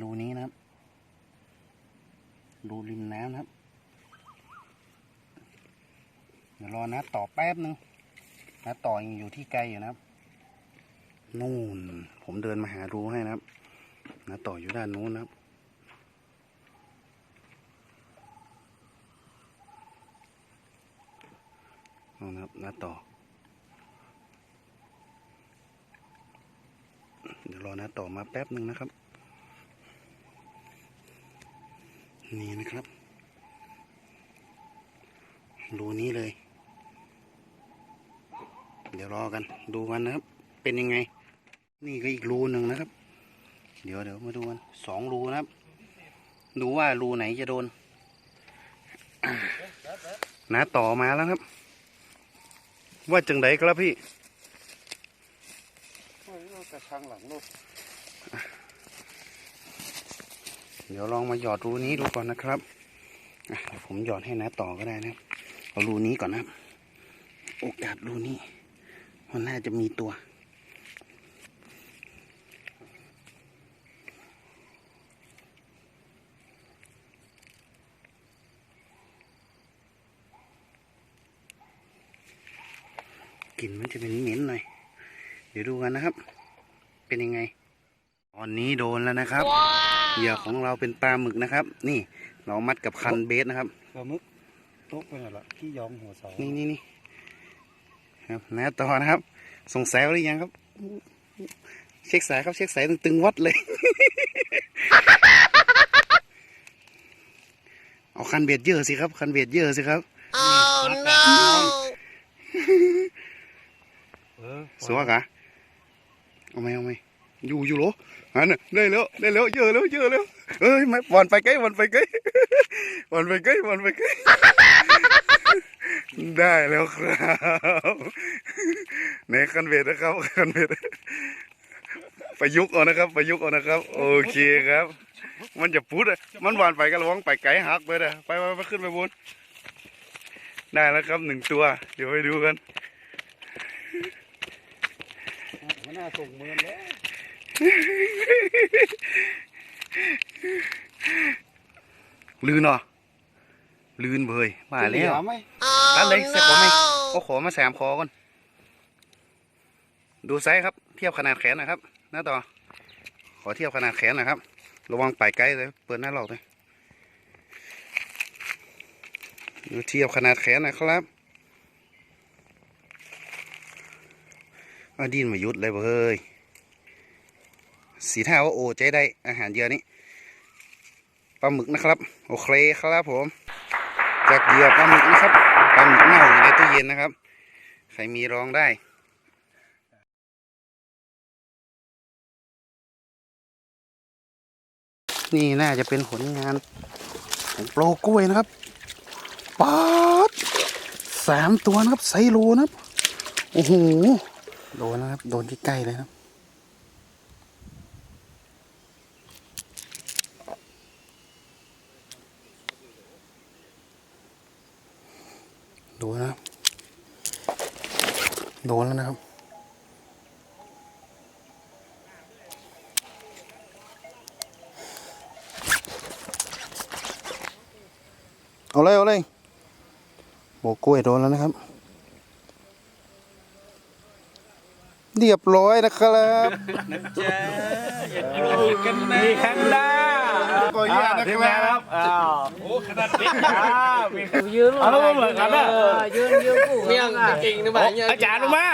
รูนี้นะครับ รูริมน้ำนะครับ เดี๋ยวรอนะต่อแป๊บนึงนะต่อยังอยู่ที่ไกลอยู่นะครับ นู่น ผมเดินมาหารูให้นะครับนะต่ออยู่ด้านนู้นนะครับนะครับนะต่อ เดี๋ยว รอนะต่อมาแป๊บหนึ่งนะครับ นี่นะครับ รูนี้เลย เดี๋ยวรอกัน ดูกันนะครับ เป็นยังไง นี่ก็อีกรูหนึ่งนะครับ เดี๋ยวเดี๋ยวมาดูกันสองรูนะครับ ดูว่ารูไหนจะโดนนะต่อมาแล้วครับ ว่าจังไดครับพี่ กระชังหลังลูกเดี๋ยวลองมาหยอดรูนี้ดูก่อนนะครับเดี๋ยวผมหยอดให้นะต่อก็ได้นะเอารูนี้ก่อนนะ โอกาสรูนี้ มันน่าจะมีตัว กลิ่นมันจะเป็นเหม็นหน่อย ดี๋ยวดูกันนะครับ เป็นยังไง ตอนนี้โดนแล้วนะครับเหยื่อของเราเป็นปลาหมึกนะครับ นี่เรามัดกับคันเบสนะครับปลาหมึกตกไปหน่อยละที่ยองหัวเสานี่นี่นี่ครับนะต่อนะครับสงสัยหรือยังครับ เช็คสายครับเช็คสายตึงๆวัดเลย เอาคันเบ็ดเยอะสิครับ คันเบ็ดเยอะสิครับเออสัวกะ เอาไหมเอาไหมอยู่อยู่เหรออันน่ะได้แล้วได้แล้วเยอะแล้วเยอะแล้วเอ้ยไม่บอลไปใกล้บอลไปใกล้บอลไปใกล้บอลไปใกล้ได้แล้วครับในคันเบ็ดนะครับคันเบ็ดประยุกต์เอานะครับ ประยุกต์เอานะครับ โอเคครับ มันจะพุดอะมันหวานไปก็ระวังไปไกลหักไปนะไปไปไปขึ้นไปบนได้แล้วครับหนึ่งตัว เดี๋ยวไปดูกัน มันน่าส่งเมือนแล้วลื่นเหรอลื่นเบยมาแล้วเหอไหมตัดเลยใส่ขอไหมเอาขอมาแสมคอก่อน ดูไซส์ครับ เทียบขนาดแขนนะครับหน้าต่อ ขอเทียบขนาดแขนนะครับ ระวังไปไกลเลยเปิดหน้าหลอกเลยดูเทียบขนาดแขนนะครับ อาดินมายุดเลยเบเฮ้ย สีท่าว่าโอ้ใจได้อาหารเยอะนี้ปลาหมึกนะครับ โอเคครับผม จากเหยื่อปลาหมึกนะครับปลาหมึกเน่าอยู่ในตู้เย็นนะครับ ใครมีรองได้นี่น่าจะเป็นผลงานของโปรกล้วยนะครับป๊าดสามตัวนะครับไซโลนะครับ โอ้โห โดนนะครับ โดนที่ใกล้เลยครับ โดนนะครับโดนแล้วนะครับเอาเลยเอาเลยโบกล้วยโดนแล้วนะครับ เรียบร้อยนะครับมีแคนด้าก็เยอะนะทีมคงานรัครับบอ้าวโอ้ขนาดนี้มียืนเอาแล้วมาเหมือนกันนะยืนยืนกูเมี่ยงจริงๆนะบ้านเนี่ยอาจารย์ลงมา